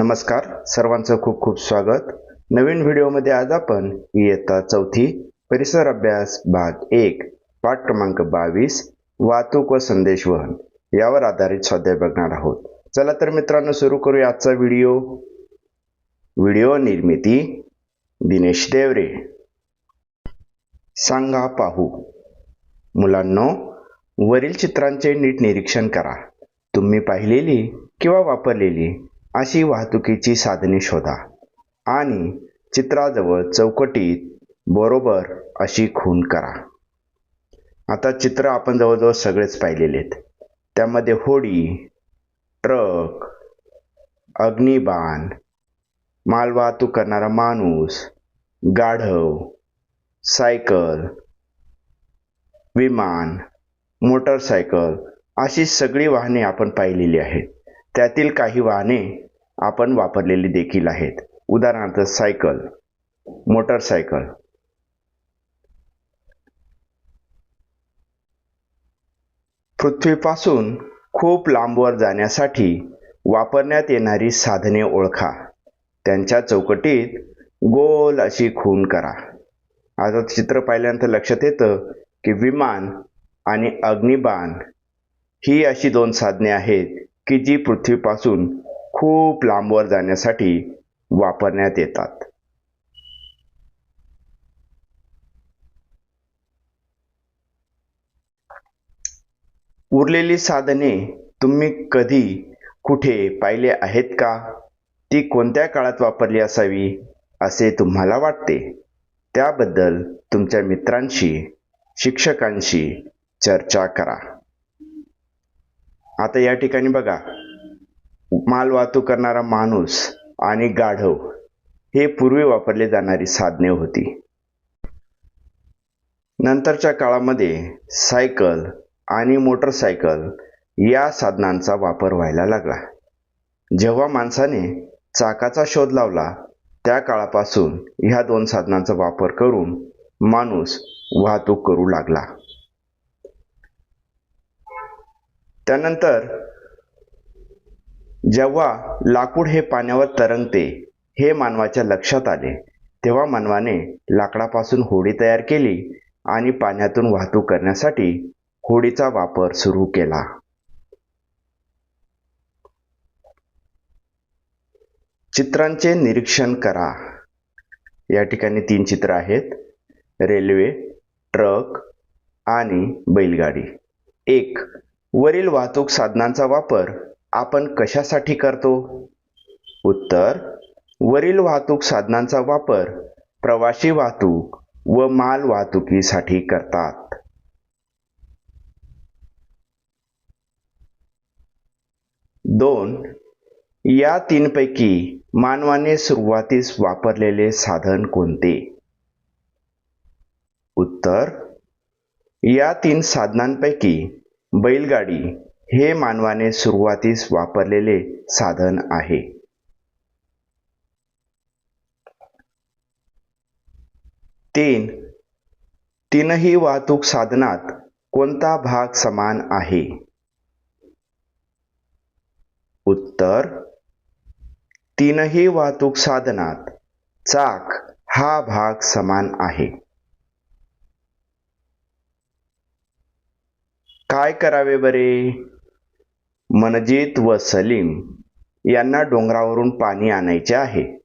नमस्कार. सर्वांचं खूप खूप स्वागत. नवीन व्हिडिओमध्ये आज आपण इयत्ता चौथी परिसर अभ्यास भाग एक पाठ क्रमांक बावीस वाहतूक व संदेशवहन यावर आधारित स्वाध्याय बघणार आहोत. चला तर मित्रांनो सुरू करूया आजचा व्हिडिओ. व्हिडिओ निर्मिती दिनेश देवरे. सांगा पाहू. मुलांनो वरील चित्रांचे नीट निरीक्षण करा. तुम्ही पाहिलेली किंवा वापरलेली अशी वाहतुकीची साधने शोधा. आणि चित्राजवळ चौकटीत बरोबर अशी खून करा. आता चित्र आपण जवळजवळ सगळेच पाहिलेले आहेत त्यामध्ये होडी ट्रक अग्निबाण मालवाहतूक करणारा माणूस गाढव सायकल विमान मोटरसायकल अशी सगळी वाहने आपण पाहिलेली आहेत. त्यातील काही वाहने आपण वापरलेली देखील आहेत. उदाहरणार्थ सायकल मोटरसायकल. पृथ्वीपासून खूप लांबवर जाण्यासाठी वापरण्यात येणारी साधने ओळखा. त्यांच्या चौकटीत गोल अशी खून करा. आता चित्र पाहिल्यानंतर लक्षात येतं की विमान आणि अग्निबाण ही अशी दोन साधने आहेत की जी पृथ्वीपासून खूप लांबवर जाण्यासाठी वापरण्यात येतात. उरलेली साधने तुम्ही कधी कुठे पाहिले आहेत का? ती कोणत्या काळात वापरली असावी असे तुम्हाला वाटते? त्याबद्दल तुमच्या मित्रांशी शिक्षकांशी चर्चा करा. आता या ठिकाणी बघा. माल वाहतूक करणारा माणूस आणि गाढव हे पूर्वी वापरले जाणारी साधने होती. नंतरच्या काळामध्ये सायकल आणि मोटरसायकल या साधनांचा वापर व्हायला लागला. जेव्हा माणसाने चाकाचा शोध लावला त्या काळापासून ह्या दोन साधनांचा वापर करून माणूस वाहतूक करू लागला. त्यानंतर जेव्हा लाकूड हे पाण्यावर तरंगते हे मानवाच्या लक्षात आले. तेव्हा मानवाने लाकडापासून होडी तयार केली आणि पाण्यातून वाहतूक करण्यासाठी होडीचा वापर सुरू केला. चित्रांचे निरीक्षण करा. या ठिकाणी तीन चित्र आहेत. रेल्वे ट्रक आणि बैलगाडी. एक वरील वाहतूक साधनांचा वापर आपण कशासाठी करतो? उत्तर वरील वाहतूक साधनांचा वापर प्रवासी वाहतूक व माल वाहतुकीसाठी करतात. दोन या तीनपैकी मानवाने सुरुवातीस वापरलेले साधन कोणते? उत्तर या तीन साधनांपैकी बैलगाडी हे मानवाने सुरुवातीस वापरलेले साधन आहे. तीन. तीनही वाहतूक साधनात कोणता भाग समान आहे? उत्तर. तीनही वाहतूक साधनात चाक हा भाग समान आहे. काय करावे बरे? मनजीत व सलीम यांना डोंगरावरून पाणी आणायचे आहे.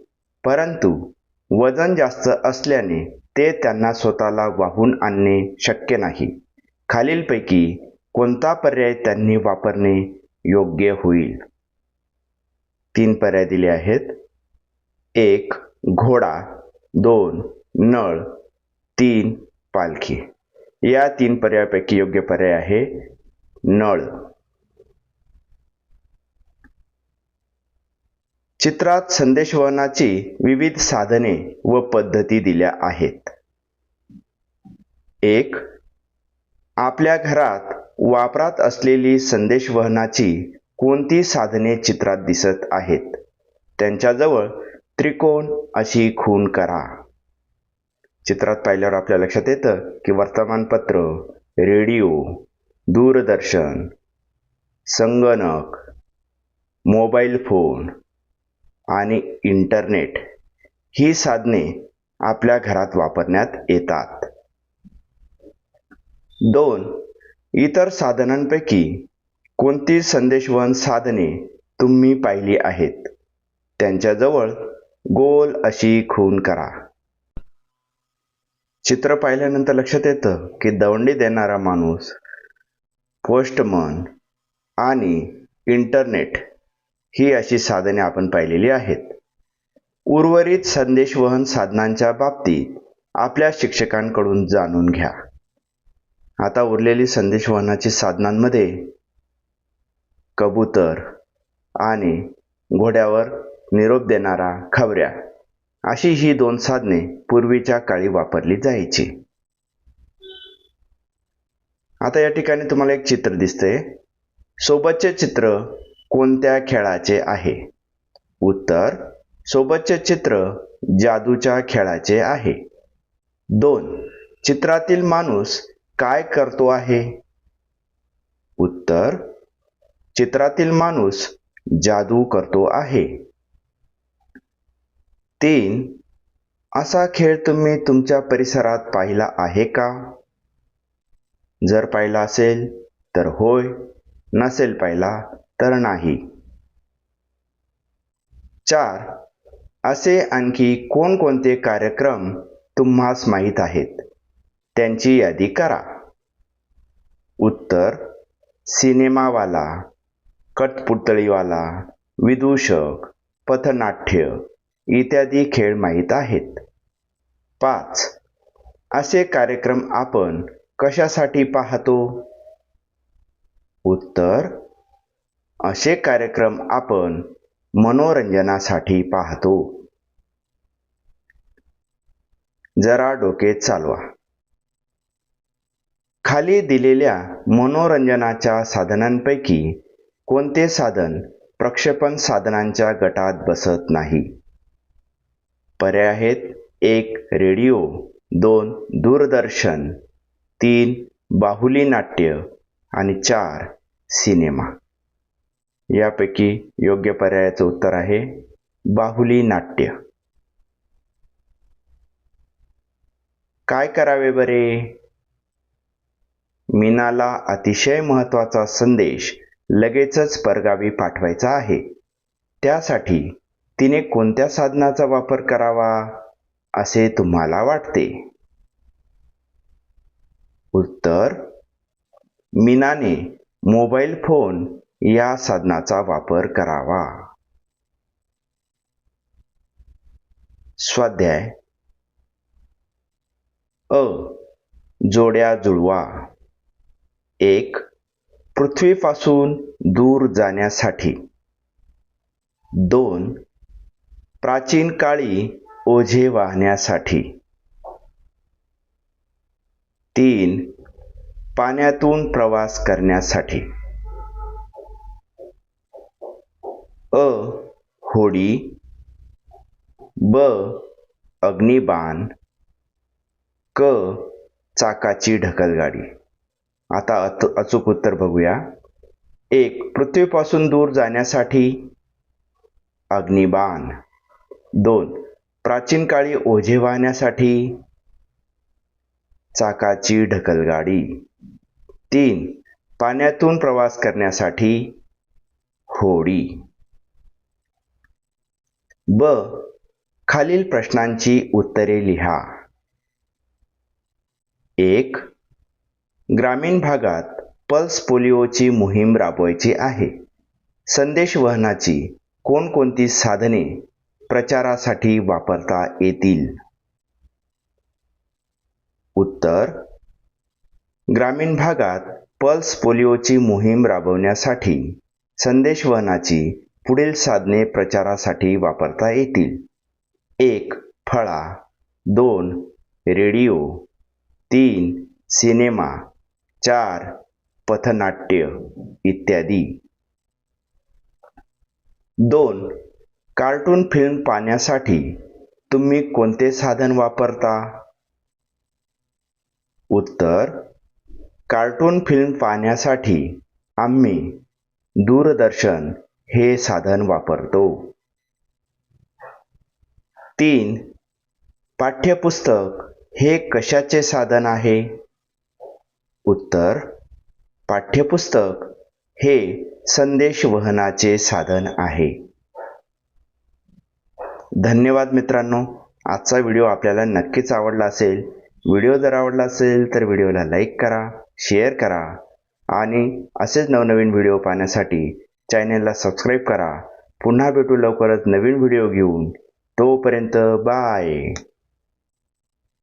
परंतु वजन जास्त असल्याने ते त्यांना स्वतःला वाहून आणणे शक्य नाही. खालीलपैकी कोणता पर्याय त्यांनी वापरणे योग्य होईल? तीन पर्याय दिले आहेत. एक घोडा. दोन नळ. तीन पालखी. या तीन पर्यायापैकी योग्य पर्याय आहे. नळ. चित्रात संदेशवहनाची विविध साधने व पद्धती दिल्या आहेत. एक आपल्या घरात वापरात असलेली संदेशवहनाची कोणती साधने चित्रात दिसत आहेत? त्यांच्याजवळ त्रिकोण अशी खून करा. चित्रात पाहिल्यावर आपल्या लक्षात येतं की वर्तमानपत्र रेडिओ दूरदर्शन संगणक मोबाईल फोन आणि इंटरनेट ही साधने आपल्या घरात वापरण्यात येतात. दोन इतर साधनांपैकी कोणती संदेशवहन साधने तुम्ही पाहिली आहेत? त्यांच्याजवळ गोल अशी खून करा. चित्र पाहिल्यानंतर लक्षात येतं की दवंडी देणारा माणूस पोस्टमन आणि इंटरनेट ही अशी साधने आपण पाहिलेली आहेत. उर्वरित संदेशवहन साधनांच्या बाबतीत आपल्या शिक्षकांकडून जाणून घ्या. आता उरलेली संदेशवहनाची साधनांमध्ये कबूतर आणि घोड्यावर निरोप देणारा खबऱ्या. अशी ही दोन साधने पूर्वीच्या काळी वापरली जायची. आता या ठिकाणी तुम्हाला एक चित्र दिसते सोबतचे चित्र कोणत्या खेळाचे आहे? उत्तर सोबतचे चित्र जादूच्या खेळाचे आहे. दोन चित्रातील माणूस काय करतो आहे? उत्तर चित्रातील माणूस जादू करतो आहे. तीन असा खेळ तुम्ही तुमच्या परिसरात पाहिला आहे का? जर पाहिला असेल तर होय. नसेल पाहिला तर नाही. चार असे आणखी कोणकोणते कार्यक्रम तुम्हास माहीत आहेत? त्यांची यादी करा. उत्तर सिनेमावाला कठपुतळीवाला विदूषक पथनाट्य इत्यादी खेळ माहीत आहेत. पाच. असे कार्यक्रम आपण कशासाठी पाहतो? उत्तर. असे कार्यक्रम आपण मनोरंजनासाठी पाहतो. जरा डोके चालवा. खाली दिलेल्या मनोरंजनाच्या साधनांपैकी कोणते साधन प्रक्षेपण साधनांच्या गटात बसत नाही? पर्याय आहेत. एक रेडिओ दोन दूरदर्शन तीन बाहुली नाट्य आणि चार सिनेमा. यापैकी योग्य पर्यायाचं उत्तर आहे बाहुली नाट्य. काय करावे बरे? मीनाला अतिशय महत्त्वाचा संदेश लगेचच परगावी पाठवायचा आहे. त्यासाठी तिने कोणत्या साधनाचा वापर करावा असे तुम्हाला वाटते? उत्तर मीनाने मोबाईल फोन या साधनाचा वापर करावा. स्वाध्याय अ जोड्या जुळवा. एक पृथ्वीपासून दूर जाण्यासाठी. दोन प्राचीन काळी ओझे वाहण्यासाठी. तीन पाण्यातून प्रवास करण्यासाठी. अ होडी. ब अग्निबाण. क चाकाची ढकलगाडी. आता अत अचूक उत्तर बघूया. एक पृथ्वीपासून दूर जाण्यासाठी अग्निबाण. दोन. प्राचीन काळी ओझे वाहण्यासाठी चाकाची ढकलगाडी तीन. पाण्यातून प्रवास करण्यासाठी होडी. ब. खालील प्रश्नांची उत्तरे लिहा. एक. ग्रामीण भागात पल्स पोलिओची मोहीम राबवायची आहे. संदेशवहनाची कोणकोणती साधने प्रचारासाठी वापरता येतील. उत्तर. ग्रामीण भागात पल्स पोलिओची मोहीम राबवण्यासाठी संदेशवहनाची पुढील साधने प्रचारासाठी वापरता येतील. एक फळा. दोन रेडिओ. तीन सिनेमा. चार पथनाट्य. इत्यादी. दोन कार्टून फिल्म पाहण्यासाठी तुम्ही कोणते साधन वापरता? उत्तर कार्टून फिल्म पाहण्यासाठी आम्ही दूरदर्शन हे साधन वापरतो. तीन पाठ्यपुस्तक हे कशाचे साधन आहे? उत्तर पाठ्यपुस्तक हे संदेश वहनाचे साधन आहे. धन्यवाद मित्रांनो. आजचा व्हिडिओ आपल्याला नक्कीच आवडला असेल. व्हिडिओ जर आवडला असेल तर व्हिडिओला लाईक करा शेअर करा आणि असेच नवनवीन व्हिडिओ पाहण्यासाठी चॅनेलला सबस्क्राईब करा. पुन्हा भेटू लवकरच नवीन व्हिडिओ घेऊन. तोपर्यंत बाय.